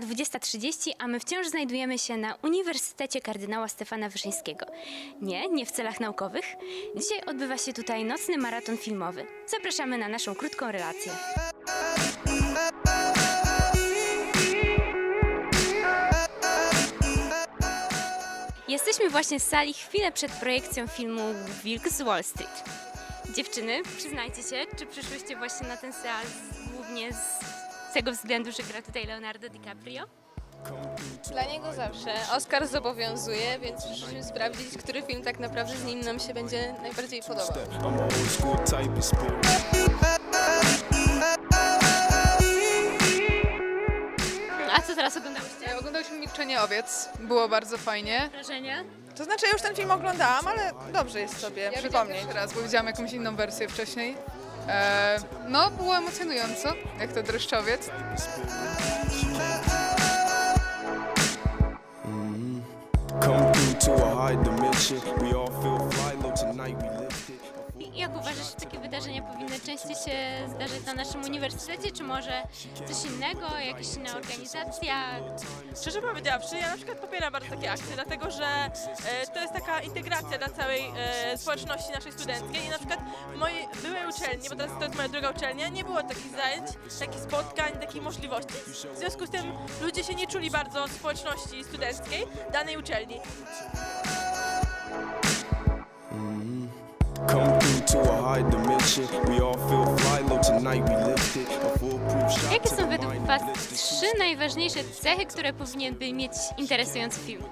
godzina 20.30, a my wciąż znajdujemy się na Uniwersytecie Kardynała Stefana Wyszyńskiego. Nie, nie w celach naukowych. Dzisiaj odbywa się tutaj nocny maraton filmowy. Zapraszamy na naszą krótką relację. Jesteśmy właśnie w sali chwilę przed projekcją filmu Wilk z Wall Street. Dziewczyny, przyznajcie się, czy przyszłyście właśnie na ten seans głównie z tego względu, że gra tutaj Leonardo DiCaprio? Dla niego zawsze. Oscar zobowiązuje, więc przyszliśmy sprawdzić, który film tak naprawdę z nim nam się będzie najbardziej podobał. I'm a old school type of spirit. A co teraz oglądałyście? E, Oglądałyśmy Milczenie Owiec, było bardzo fajnie. Wrażenia? To znaczy, ja już ten film oglądałam, ale dobrze jest sobie Ja widziałam przypomnieć. pierwszy raz, bo widziałam jakąś inną wersję wcześniej. E, no, było emocjonująco, jak to dreszczowiec. High uważasz, że takie wydarzenia powinny częściej się zdarzyć na naszym uniwersytecie, czy może coś innego, jakaś inna organizacja? Szczerze powiedziawszy, ja na przykład popieram bardzo takie akcje, dlatego że e, to jest taka integracja dla całej e, społeczności naszej studenckiej i na przykład w mojej byłej uczelni, bo teraz to jest moja druga uczelnia, nie było takich zajęć, takich spotkań, takiej możliwości. W związku z tym ludzie się nie czuli bardzo w społeczności studenckiej danej uczelni. Come Jakie są według. Was trzy najważniejsze cechy, które powinien by mieć interesujący film?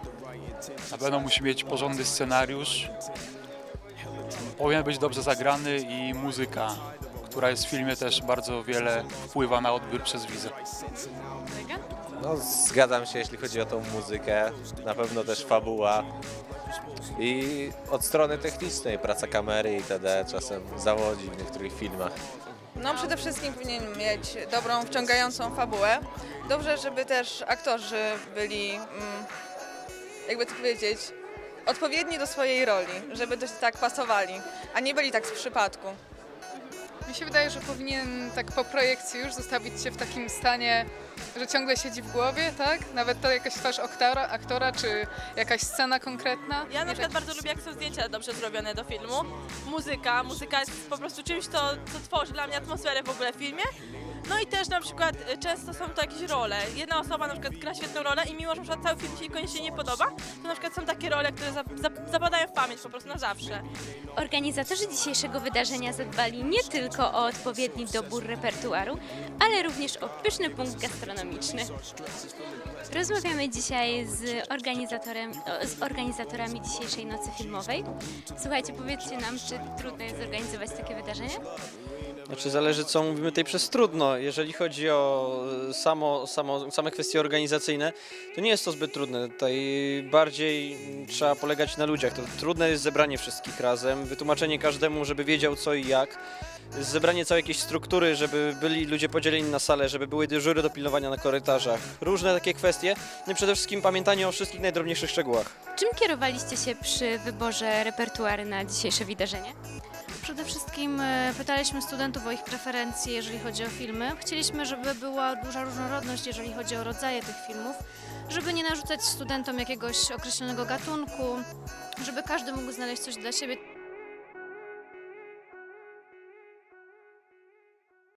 Na pewno musi mieć porządny scenariusz. Powinien być dobrze zagrany i muzyka, która jest w filmie też bardzo wiele wpływa na odbiór przez widza. Kolega? No, zgadzam się, jeśli chodzi o tą muzykę. Na pewno też fabuła. I od strony technicznej praca kamery itd. czasem zawodzi w niektórych filmach. No przede wszystkim powinien mieć dobrą, wciągającą fabułę. Dobrze, żeby też aktorzy byli, mm, jakby to powiedzieć, odpowiedni do swojej roli, żeby też tak pasowali, a nie byli tak z przypadku. Mi się wydaje, że powinien tak po projekcji już zostawić się w takim stanie, że ciągle siedzi w głowie, tak? Nawet to jakaś twarz aktora, aktora czy jakaś scena konkretna. Ja na przykład bardzo lubię, jak są zdjęcia dobrze zrobione do filmu. Muzyka, muzyka jest po prostu czymś, co, co tworzy dla mnie atmosferę w ogóle w filmie. No i też na przykład y, często są to jakieś role. Jedna osoba na przykład gra świetną rolę i mimo, że na przykład cały film się niekoniecznie nie podoba, to na przykład są takie role, które zap- zap- zapadają w pamięć po prostu na zawsze. Organizatorzy dzisiejszego wydarzenia zadbali nie tylko o odpowiedni dobór repertuaru, ale również o pyszny punkt gastronomiczny. Rozmawiamy dzisiaj z, organizatorem, z organizatorami dzisiejszej nocy filmowej. Słuchajcie, powiedzcie nam, czy trudno jest zorganizować takie wydarzenie? Znaczy zależy co mówimy tutaj przez trudno. Jeżeli chodzi o e, samo, samo, same kwestie organizacyjne, to nie jest to zbyt trudne. Tutaj bardziej trzeba polegać na ludziach. To trudne jest zebranie wszystkich razem, wytłumaczenie każdemu, żeby wiedział co i jak. Zebranie całej jakiejś struktury, żeby byli ludzie podzieleni na salę, żeby były dyżury do pilnowania na korytarzach. Różne takie kwestie. No i przede wszystkim pamiętanie o wszystkich najdrobniejszych szczegółach. Czym kierowaliście się przy wyborze repertuary na dzisiejsze wydarzenie? Przede wszystkim e, pytaliśmy studentów o ich preferencje, jeżeli chodzi o filmy. Chcieliśmy, żeby była duża różnorodność, jeżeli chodzi o rodzaje tych filmów, żeby nie narzucać studentom jakiegoś określonego gatunku, żeby każdy mógł znaleźć coś dla siebie.